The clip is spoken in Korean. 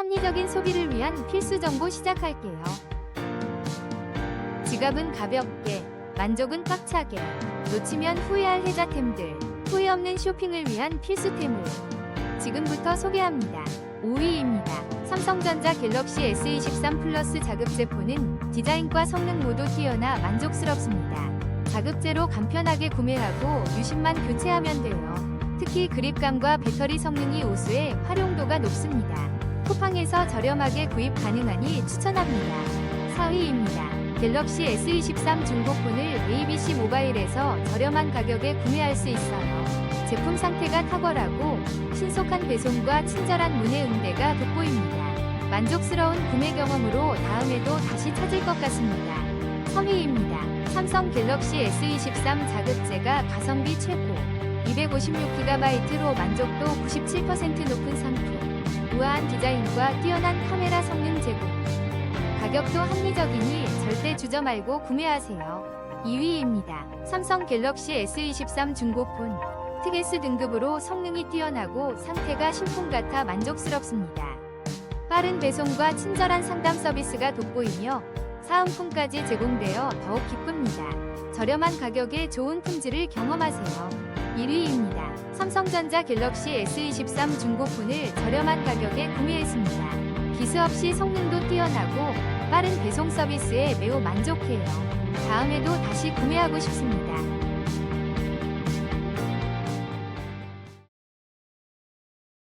합리적인 소비를 위한 필수 정보 시작할게요. 지갑은 가볍게, 만족은 꽉차게, 놓치면 후회할 혜자템들, 후회 없는 쇼핑을 위한 필수템을 지금부터 소개합니다. 5위입니다. 삼성전자 갤럭시 S23 플러스 자급제 폰은 디자인과 성능 모두 뛰어나 만족스럽습니다. 자급제로 간편하게 구매하고 유심만 교체하면 돼요. 특히 그립감과 배터리 성능이 우수해 활용도가 높습니다. 쿠팡에서 저렴하게 구입 가능하니 추천합니다. 4위입니다. 갤럭시 S23 중고폰을 ABC 모바일에서 저렴한 가격에 구매할 수 있어요. 제품 상태가 탁월하고 신속한 배송과 친절한 문의 응대가 돋보입니다. 만족스러운 구매 경험으로 다음에도 다시 찾을 것 같습니다. 3위입니다. 삼성 갤럭시 S23 자급제가 가성비 최고 256GB로 만족도 97% 높은 상품 우아한 디자인과 뛰어난 카메라 성능 제공 가격도 합리적이니 절대 주저 말고 구매하세요. 2위입니다. 삼성 갤럭시 S23 중고폰 특S 등급으로 성능이 뛰어나고 상태가 신품 같아 만족스럽습니다. 빠른 배송과 친절한 상담 서비스가 돋보이며 사은품까지 제공되어 더욱 기쁩니다. 저렴한 가격에 좋은 품질을 경험하세요. 1위입니다. 삼성전자 갤럭시 S23 중고폰을 저렴한 가격에 구매했습니다. 기스 없이 성능도 뛰어나고 빠른 배송 서비스에 매우 만족해요. 다음에도 다시 구매하고 싶습니다.